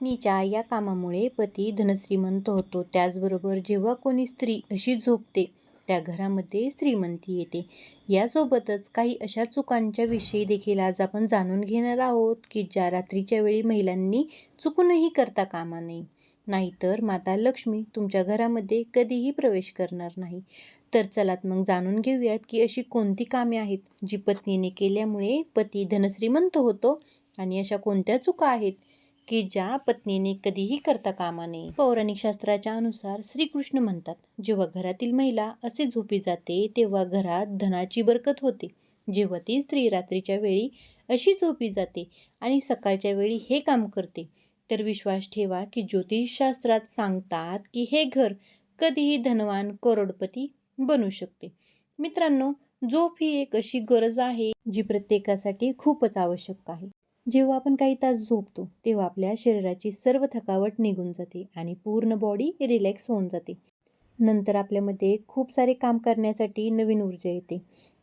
पत्नीच्या या कामामुळे पती धनश्रीमंत होतो. त्याचबरोबर जेव्हा कोणी स्त्री अशी झोपते त्या घरामध्ये श्रीमंती येते. यासोबतच काही अशा चुकांच्या विषयी देखील आज आपण जाणून घेणार आहोत की ज्या रात्रीच्या वेळी महिलांनी चुकूनही करता कामा नये. नाहीतर माता लक्ष्मी तुमच्या घरामध्ये कधीही प्रवेश करणार नाही. तर चलात मग जाणून घेऊयात की अशी कोणती कामे आहेत जी पत्नीने केल्यामुळे पती धनश्रीमंत होतो आणि अशा कोणत्या चुका आहेत की ज्या पत्नीने कधीही करता कामा नये. पौराणिक शास्त्राच्या अनुसार श्रीकृष्ण म्हणतात जेव्हा घरातील महिला असे झोपी जाते तेव्हा घरात धनाची बरकत होते. जेव्हा ती स्त्री रात्रीच्या वेळी अशी झोपी जाते आणि सकाळच्या वेळी हे काम करते तर विश्वास ठेवा की ज्योतिषशास्त्रात सांगतात की हे घर कधीही धनवान करोडपती बनू शकते. मित्रांनो झोप ही एक अशी गरज आहे जी प्रत्येकासाठी खूपच आवश्यक आहे. जेव्हा आपण काही तास झोपतो तेव्हा आपल्या शरीराची सर्व थकावट निघून जाते आणि पूर्ण बॉडी रिलॅक्स होऊन जाते. नंतर आपल्यामध्ये खूप सारे काम करण्यासाठी नवीन ऊर्जा येते.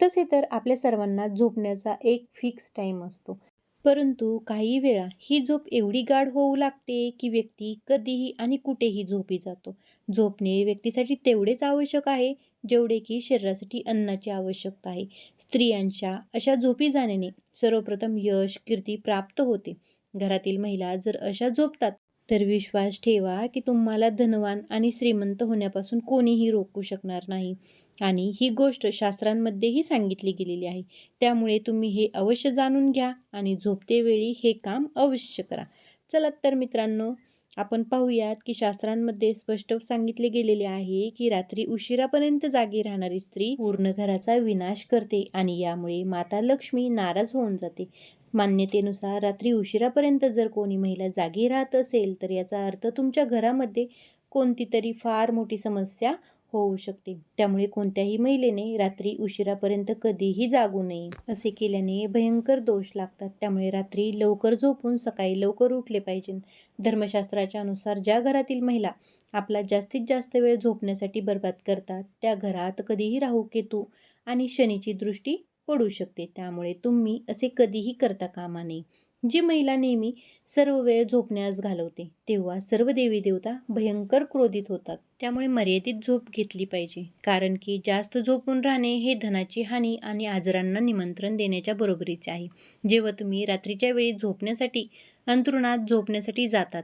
तसे तर आपल्या सर्वांना झोपण्याचा एक फिक्स टाईम असतो. परंतु काही वेळा ही झोप एवढी गाढ होऊ लागते की व्यक्ती कधीही आणि कुठेही झोपी जातो. झोपणे व्यक्तीसाठी तेवढेच आवश्यक आहे जेवढे की शरीरासाठी अन्नाची आवश्यकता आहे. स्त्रियांच्या अशा झोपी जाण्याने सर्वप्रथम यश कीर्ती प्राप्त होते. घरातील महिला जर अशा झोपतात तर विश्वास ठेवा की तुम्हाला धनवान आणि श्रीमंत होण्यापासून कोणीही रोखू शकणार नाही. आणि ही गोष्ट शास्त्रांमध्येही सांगितली गेलेली आहे. त्यामुळे तुम्ही हे अवश्य जाणून घ्या आणि झोपते वेळी हे काम अवश्य करा. चला तर मित्रांनो आपण पाहूयात की शास्त्रांमध्ये स्पष्ट सांगितले गेलेले आहे की रात्री उशिरापर्यंत जागी राहणारी स्त्री पूर्ण घराचा विनाश करते आणि यामुळे माता लक्ष्मी नाराज होऊन जाते. मान्यतेनुसार रात्री उशिरापर्यंत जर कोणी महिला जागी राहत असेल तर याचा अर्थ तुमच्या घरामध्ये कोणती तरी फार मोठी समस्या होऊ शकते. त्यामुळे कोणत्याही महिलेने रात्री उशिरापर्यंत कधीही जागू नये असे केल्याने भयंकर दोष लागतात. त्यामुळे रात्री लवकर झोपून सकाळी लवकर उठले पाहिजे. धर्मशास्त्राच्या अनुसार ज्या घरातील महिला आपला जास्तीत जास्त वेळ झोपण्यासाठी बर्बाद करतात त्या घरात कधीही राहू केतू आणि शनीची दृष्टी पडू शकते. त्यामुळे तुम्ही असे कधीही करता कामा नये. जी महिला नेहमी सर्व वेळ झोपण्यास घालवते तेव्हा सर्व देवी देवता भयंकर क्रोधित होतात. त्यामुळे मर्यादित झोप घेतली पाहिजे कारण की जास्त झोपून राहणे हे धनाची हानी आणि आजारांना निमंत्रण देण्याच्या बरोबरीचे आहे. जेव्हा तुम्ही रात्रीच्या वेळी झोपण्यासाठी अंतरुणात झोपण्यासाठी जातात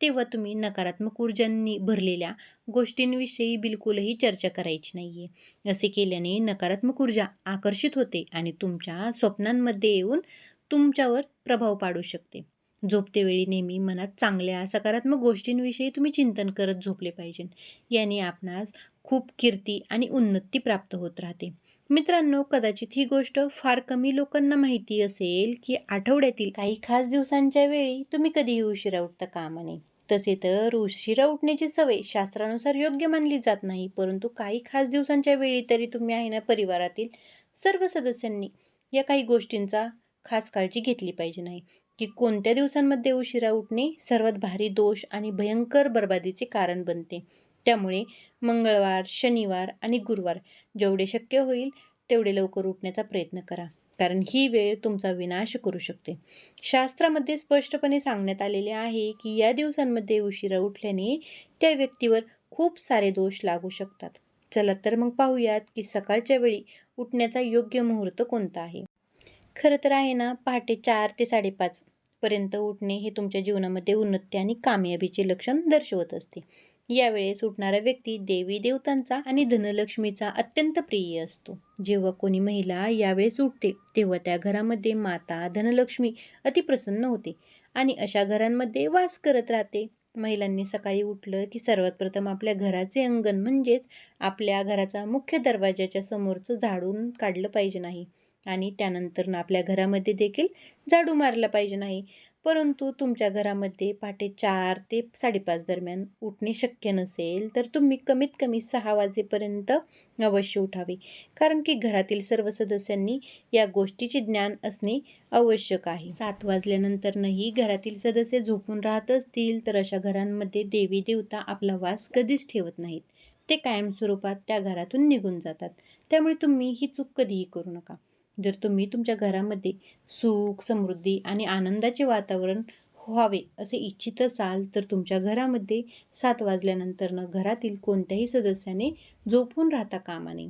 तेव्हा तुम्ही नकारात्मक ऊर्जांनी भरलेल्या गोष्टींविषयी बिलकुलही चर्चा करायची नाही आहे असे केल्याने नकारात्मक ऊर्जा आकर्षित होते आणि तुमच्या स्वप्नांमध्ये येऊन तुमच्यावर प्रभाव पाडू शकते. झोपतेवेळी नेहमी मनात चांगल्या सकारात्मक गोष्टींविषयी तुम्ही चिंतन करत झोपले पाहिजे. याने आपणास खूप कीर्ती आणि उन्नती प्राप्त होत राहते. मित्रांनो कदाचित ही गोष्ट फार कमी लोकांना माहिती असेल की आठवड्यातील काही खास दिवसांच्या वेळी तुम्ही कधीही उशिरा उठता कामा नये. तसे तर उशिरा उठण्याची सवय शास्त्रानुसार योग्य मानली जात नाही परंतु काही खास दिवसांच्या वेळी तरी तुम्ही आहे ना परिवारातील सर्व सदस्यांनी या काही गोष्टींचा खास काळजी घेतली पाहिजे नाही. की कोणत्या दिवसांमध्ये उशिरा उठणे सर्वात भारी दोष आणि भयंकर बर्बादीचे कारण बनते. त्यामुळे मंगळवार शनिवार आणि गुरुवार जेवढे शक्य होईल तेवढे लवकर उठण्याचा प्रयत्न करा. कारण ही वेळ तुमचा विनाश करू शकते. शास्त्रामध्ये स्पष्टपणे सांगण्यात आलेले आहे की या दिवसांमध्ये उशिरा उठल्याने त्या व्यक्तीवर खूप सारे दोष लागू शकतात. चला तर मग पाहूयात की सकाळच्या वेळी उठण्याचा योग्य मुहूर्त कोणता आहे? खरं तर आहे ना पहाटे चार ते साडेपाच पर्यंत उठणे हे तुमच्या जीवनामध्ये उन्नती आणि कामयाबीचे लक्षण दर्शवत असते. यावेळेस उठणारा व्यक्ती देवी देवतांचा आणि धनलक्ष्मीचा अत्यंत प्रिय असतो. जेव्हा कोणी महिला यावेळेस उठते तेव्हा त्या घरामध्ये माता धनलक्ष्मी अतिप्रसन्न होते आणि अशा घरांमध्ये वास करत राहते. महिलांनी सकाळी उठलं की सर्वात प्रथम आपल्या घराचे अंगण म्हणजेच आपल्या घराचा मुख्य दरवाजाच्या समोरचं झाडून काढलं पाहिजे नाही. आणि त्यानंतर आपल्या घरामध्ये देखील झाडू मारला पाहिजे नाही. परंतु तुमच्या घरामध्ये पहाटे चार ते साडेपाच दरम्यान उठणे शक्य नसेल तर तुम्ही कमीत कमी सहा वाजेपर्यंत अवश्य उठावे. कारण की घरातील सर्व सदस्यांनी या गोष्टीचे ज्ञान असणे आवश्यक आहे. सात वाजल्यानंतरनंही घरातील सदस्य झोपून राहत असतील तर अशा घरांमध्ये देवी देवता आपला वास कधीच ठेवत नाहीत. ते कायमस्वरूपात त्या घरातून निघून जातात. त्यामुळे तुम्ही ही चूक कधीही करू नका. जर तुम्ही तुमच्या घरामध्ये सुख समृद्धी आणि आनंदाचे वातावरण व्हावे असे इच्छित असाल तर तुमच्या घरामध्ये सात वाजल्यानंतरनं घरातील कोणत्याही सदस्याने झोपून राहता कामा नये.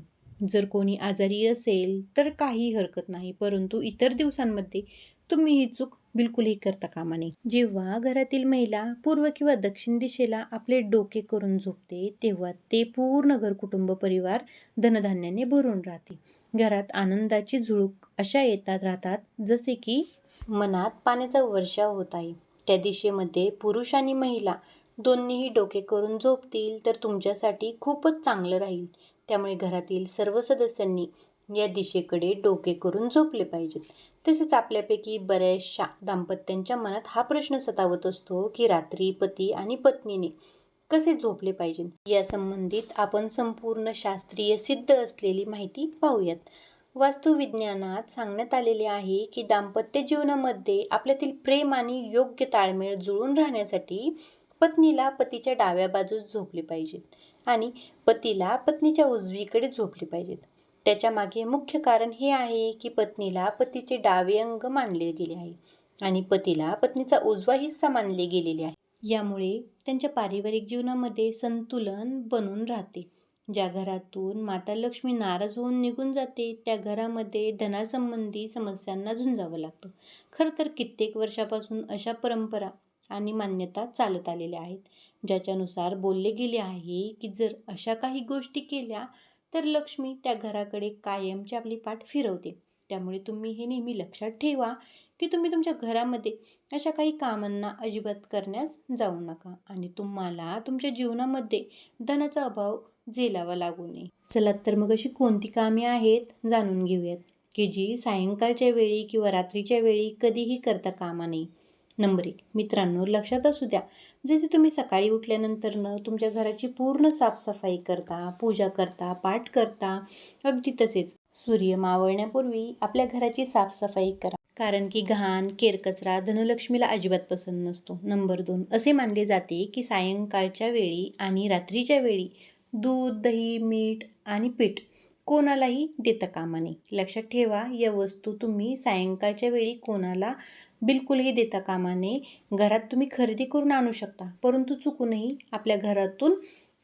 जर कोणी आजारी असेल तर काही हरकत नाही परंतु इतर दिवसांमध्ये तुम्ही ही चूक बिलकुलही करता कामा नये. जेव्हा घरातील महिला पूर्व किंवा दक्षिण दिशेला आपले डोके करून झोपते तेव्हा ते पूर्ण घर कुटुंब परिवार धनधान्याने भरून राहते. घरात आनंदाची झुळूक अशा येतात राहतात जसे की मनात पाण्याचा वर्षाव होत आहे. त्या दिशेमध्ये पुरुष आणि महिला दोन्हीही डोके करून झोपतील तर तुमच्यासाठी खूपच चांगलं राहील. त्यामुळे घरातील सर्व सदस्यांनी या दिशेकडे डोके करून झोपले पाहिजेत. तसेच आपल्यापैकी बऱ्याचशा दाम्पत्यांच्या मनात हा प्रश्न सतावत असतो की रात्री पती आणि पत्नीने कसे झोपले पाहिजे या संबंधित आपण संपूर्ण शास्त्रीय सिद्ध असलेली माहिती पाहूयात. वास्तुविज्ञानात सांगण्यात आलेले आहे की दाम्पत्य जीवनामध्ये आपल्यातील प्रेम आणि योग्य ताळमेळ जुळून राहण्यासाठी पत्नीला पतीच्या डाव्या बाजूस झोपले पाहिजेत आणि पतीला पत्नीच्या उजवीकडे झोपले पाहिजेत. त्याच्यामागे मुख्य कारण हे आहे की पत्नीला पतीचे डावे अंग मानले गेले आहे आणि पतीला पत्नीचा उजवा हिस्सा मानले गेलेले आहे. यामुळे त्यांच्या पारिवारिक जीवनामध्ये संतुलन बनून राहते. ज्या घरातून माता लक्ष्मी नाराज होऊन निघून जाते त्या घरामध्ये धनासंबंधी समस्यांना झुंजावं लागतं. खरं तर कित्येक वर्षापासून अशा परंपरा आणि मान्यता चालत आलेल्या आहेत ज्याच्यानुसार बोलले गेले आहे की जर अशा काही गोष्टी केल्या तर लक्ष्मी त्या घराकडे कायमची आपली पाठ फिरवते. त्यामुळे तुम्ही हे नेहमी लक्षात ठेवा की तुम्ही तुमच्या घरामध्ये अशा काही कामांना अजिबात करण्यास जाऊ नका आणि तुम्हाला तुमच्या जीवनामध्ये धनाचा अभाव झेलावा लागू नये. चला तर मग अशी कोणती कामे आहेत जाणून घेऊयात की जी सायंकाळच्या वेळी किंवा रात्रीच्या वेळी कधीही करता कामा नये. नंबर. एक मित्रांनो लक्षात असू द्या जसे तुम्ही सकाळी उठल्यानंतरनं तुमच्या घराची पूर्ण साफसफाई करता पूजा करता पाठ करता अगदी तसेच सूर्य मावळण्यापूर्वी आपल्या घराची साफसफाई करा. कारण की घाण केरकचरा धनलक्ष्मीला अजिबात पसंत नसतो. नंबर दोन असे मानले जाते की सायंकाळच्या वेळी आणि रात्रीच्या वेळी दूध दही मीठ आणि पीठ कोणालाही देता कामा नये. लक्षात ठेवा या वस्तू तुम्ही सायंकाळच्या वेळी कोणाला बिलकुलही देता कामा नये. घरात तुम्ही खरेदी करून आणू शकता परंतु चुकूनही आपल्या घरातून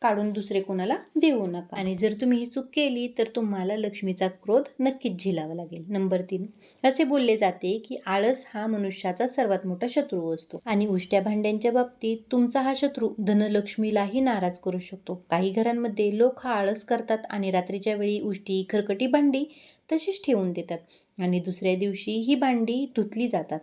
काढून दुसरे कोणाला देऊ नका. आणि जर तुम्ही ही चूक केली तर तुम्हाला लक्ष्मीचा क्रोध नक्कीच झिलावा लागेल. नंबर तीन. असे बोलले जाते की आळस हा मनुष्याचा सर्वात मोठा शत्रू असतो. आणि उष्ट्या भांड्यांच्या बाबतीत तुमचा हा शत्रू धनलक्ष्मीलाही नाराज करू शकतो. काही घरांमध्ये लोक हा आळस करतात आणि रात्रीच्या वेळी उष्टी खरकटी भांडी तशीच ठेवून देतात. आणि दुसऱ्या दिवशी ही भांडी धुतली जातात.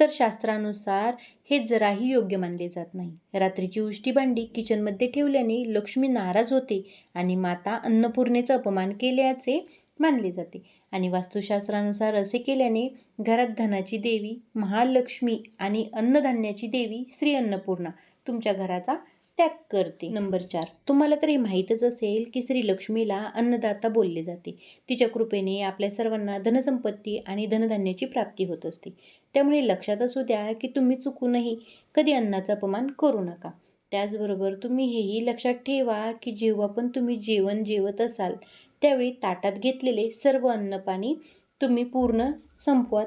तर शास्त्रानुसार हे जराही योग्य मानले जात नाही. रात्रीची उष्टी भांडी किचनमध्ये ठेवल्याने लक्ष्मी नाराज होते आणि माता अन्नपूर्णेचा अपमान केल्याचे मानले जाते. आणि वास्तुशास्त्रानुसार असे केल्याने घरात धनाची देवी महालक्ष्मी आणि अन्नधान्याची देवी श्री अन्नपूर्णा तुमच्या घराचा त्याग करते. नंबर चार. तुम्हाला तरी माहीतच असेल की श्री लक्ष्मीला अन्नदाता बोलले जाते. तिच्या कृपेने आपल्या सर्वांना धनसंपत्ती आणि धनधान्याची प्राप्ती होत असते. त्यामुळे लक्षात असू द्या की तुम्ही चुकूनही कधी अन्नाचा अपमान करू नका. त्याचबरोबर तुम्ही हेही लक्षात ठेवा की जेव्हा पण तुम्ही जेवण जेवत असाल त्यावेळी ताटात घेतलेले सर्व अन्नपाणी तुम्ही पूर्ण संपवात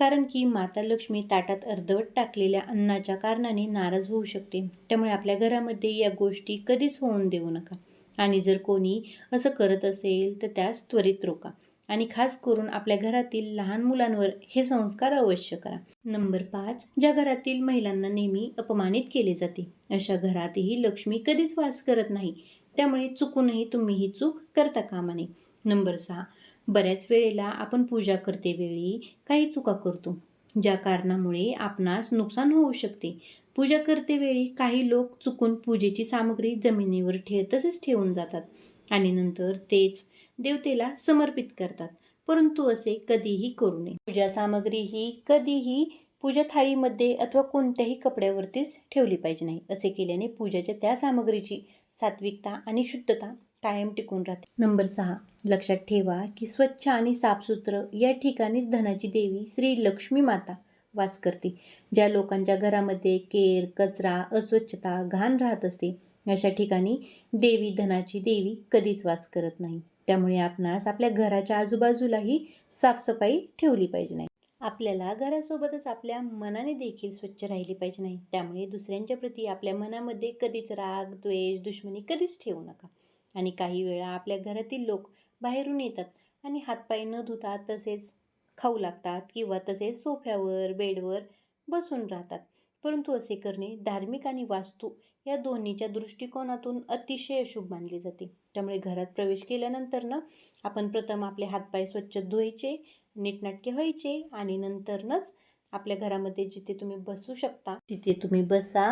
कारण की माता लक्ष्मी ताटात अर्धवट टाकलेल्या अन्नाच्या कारणाने नाराज होऊ शकते. त्यामुळे आपल्या घरामध्ये या गोष्टी कधीच होऊन देऊ नका. आणि जर कोणी असं करत असेल तर त्यास त्वरित रोका. आणि खास करून आपल्या घरातील लहान मुलांवर हे संस्कार अवश्य करा. नंबर पाच ज्या घरातील महिलांना नेहमी अपमानित केले जाते अशा घरातही लक्ष्मी कधीच वास करत नाही. त्यामुळे चुकूनही तुम्ही ही चूक करता कामा नये. नंबर सहा बऱ्याच वेळेला आपण पूजा करतेवेळी काही चुका करतो ज्या कारणामुळे आपणास नुकसान होऊ शकते. पूजा करते वेळी काही लोक चुकून पूजेची सामग्री जमिनीवर ठे तसेच ठेवून जातात आणि नंतर तेच देवतेला समर्पित करतात परंतु असे कधीही करू नये. पूजा सामग्री ही कधीही पूजा थाळीमध्ये अथवा कोणत्याही कपड्यावरतीच ठेवली पाहिजे नाही असे केल्याने पूजाच्या त्या सामग्रीची सात्विकता आणि शुद्धता कायम टिकून राहते. नंबर सहा. लक्षात ठेवा की स्वच्छ आणि साफसुथरं या ठिकाणीच धनाची देवी श्री लक्ष्मी माता वास करते. ज्या लोकांच्या घरामध्ये केर कचरा अस्वच्छता घाण राहत असते अशा ठिकाणी देवी धनाची देवी कधीच वास करत नाही. त्यामुळे आपणास आपल्या घराच्या आजूबाजूलाही साफसफाई ठेवली पाहिजे नाही. आपल्याला घरासोबतच आपल्या मनाने देखील स्वच्छ राहिली पाहिजे नाही. त्यामुळे दुसऱ्यांच्या प्रती आपल्या मनामध्ये कधीच राग द्वेष दुश्मनी कधीच ठेवू नका. आणि काही वेळा आपल्या घरातील लोक बाहेरून येतात आणि हातपाय न धुतात तसेच खाऊ लागतात किंवा तसेच सोफ्यावर बेडवर बसून राहतात. परंतु असे करणे धार्मिक आणि वास्तू या दोन्हीच्या दृष्टिकोनातून अतिशय अशुभ मानले जाते. त्यामुळे घरात प्रवेश केल्यानंतर ना आपण प्रथम आपले हातपाय स्वच्छ धुवायचे नीटनाटके व्हायचे आणि नंतरनच आपल्या घरामध्ये जिथे तुम्ही बसू शकता तिथे तुम्ही बसा.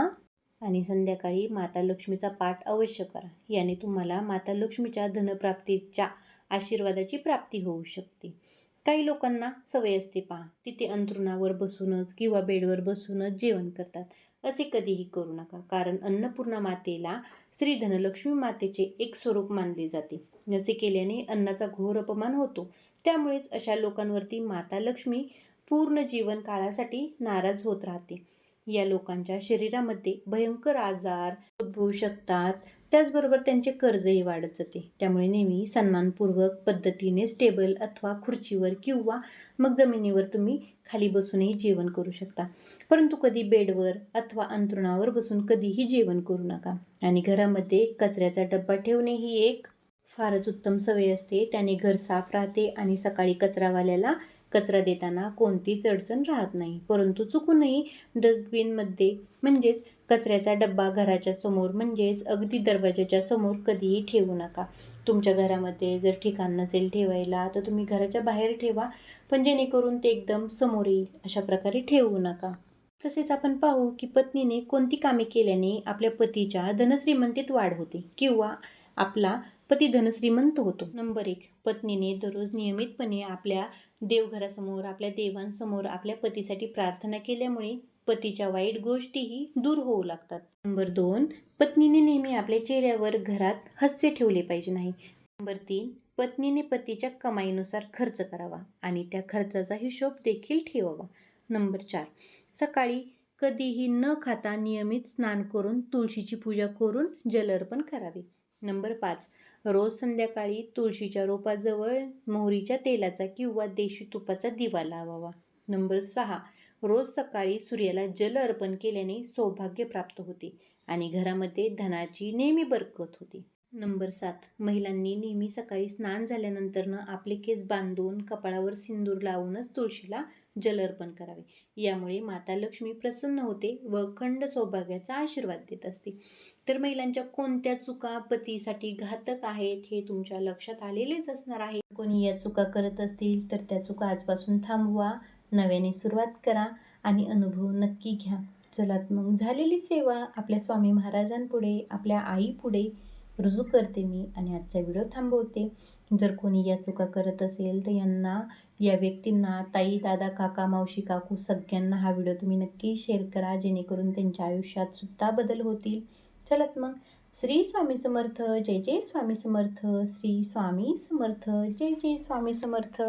आणि संध्याकाळी माता लक्ष्मीचा पाठ अवश्य करा. याने तुम्हाला माता लक्ष्मीच्या धनप्राप्तीच्या आशीर्वादाची प्राप्ती होऊ शकते. काही लोकांना सवय असते पहा तिथे अंथरुणावर बसूनच किंवा बेडवर बसूनच जेवण करतात. असे कधीही करू नका कारण अन्नपूर्णा मातेला श्री धनलक्ष्मी मातेचे एक स्वरूप मानले जाते. असे केल्याने अन्नाचा घोर अपमान होतो. त्यामुळेच अशा लोकांवरती माता लक्ष्मी पूर्ण जीवन काळासाठी नाराज होत राहते. या लोकांच्या शरीरामध्ये भयंकर आजार उद्भवू शकतात. त्याचबरोबर त्यांचे कर्जही वाढत. जाते त्यामुळे नेहमी सन्मानपूर्वक पद्धतीने स्टेबल अथवा खुर्चीवर किंवा मग जमिनीवर तुम्ही खाली बसूनही जेवण करू शकता. परंतु कधी बेडवर अथवा अंथरुणावर बसून कधीही जेवण करू नका. आणि घरामध्ये कचऱ्याचा डब्बा ठेवणे ही एक फारच उत्तम सवय असते. त्याने घर साफ राहते आणि सकाळी कचरावाल्याला कचरा देताना कोणतीच अडचण राहत नाही. परंतु चुकूनही डस्टबिनमध्ये म्हणजेच कचऱ्याचा डब्बा घराच्या समोर म्हणजेच अगदी दरवाजाच्या समोर कधीही ठेवू नका. तुमच्या घरामध्ये जर ठिकाण नसेल ठेवायला तर तुम्ही घराच्या बाहेर ठेवा पण जेणेकरून ते एकदम समोर येईल अशा प्रकारे ठेवू नका. तसेच आपण पाहू की पत्नीने कोणती कामे केल्याने आपल्या पतीच्या धनश्रीमंतीत वाढ होते किंवा आपला पती धनश्रीमंत होतो. नंबर एक. पत्नीने दररोज नियमितपणे आपल्या देवघरासमोर आपल्या देवांसमोर आपल्या पतीसाठी प्रार्थना केल्यामुळे पतीच्या वाईट गोष्टीही दूर होऊ लागतात. नंबर दोन. पत्नीने नेहमी आपल्या चेहऱ्यावर घरात हास्य ठेवले पाहिजे नाही. नंबर तीन. पत्नीने पतीच्या कमाईनुसार खर्च करावा आणि त्या खर्चाचा हिशोब देखील ठेवावा. नंबर चार. सकाळी कधीही न खाता नियमित स्नान करून तुळशीची पूजा करून जल अर्पण करावे. नंबर पाच. रोज संध्याकाळी तुळशीच्या रोपाजवळ मोहरीच्या तेलाचा किंवा देशी तुपाचा दिवा लावावा. नंबर सहा रोज सकाळी सूर्याला जल अर्पण केल्याने सौभाग्य प्राप्त होते आणि घरामध्ये धनाची नेहमी बरकत होते. नंबर सात महिलांनी नेहमी सकाळी स्नान झाल्यानंतरनं आपले केस बांधून कपाळावर सिंदूर लावूनच तुळशीला जल अर्पण करावे. यामुळे माता लक्ष्मी प्रसन्न होते व अखंड सौभाग्याचा आशीर्वाद देत असते. तर महिलांच्या कोणत्या चुका पतीसाठी घातक आहेत हे तुमच्या लक्षात आलेलेच असणार आहे. कोणी या चुका करत असतील तर त्या चुका आजपासून थांबवा. नव्याने सुरुवात करा आणि अनुभव नक्की घ्या. चलात मग झालेली सेवा आपल्या स्वामी महाराजांपुढे आपल्या आईपुढे रुजू करते मी आणि आजचा व्हिडिओ थांबवते. जर कोणी या चुका करत असेल तर यांना या व्यक्तींना ताई दादा काका मावशी काकू सगळ्यांना हा व्हिडिओ तुम्ही नक्की शेअर करा जेणेकरून त्यांच्या आयुष्यात सुद्धा बदल होतील. चलत मग. श्री स्वामी समर्थ जय जय स्वामी समर्थ श्री स्वामी समर्थ जय जय स्वामी समर्थ.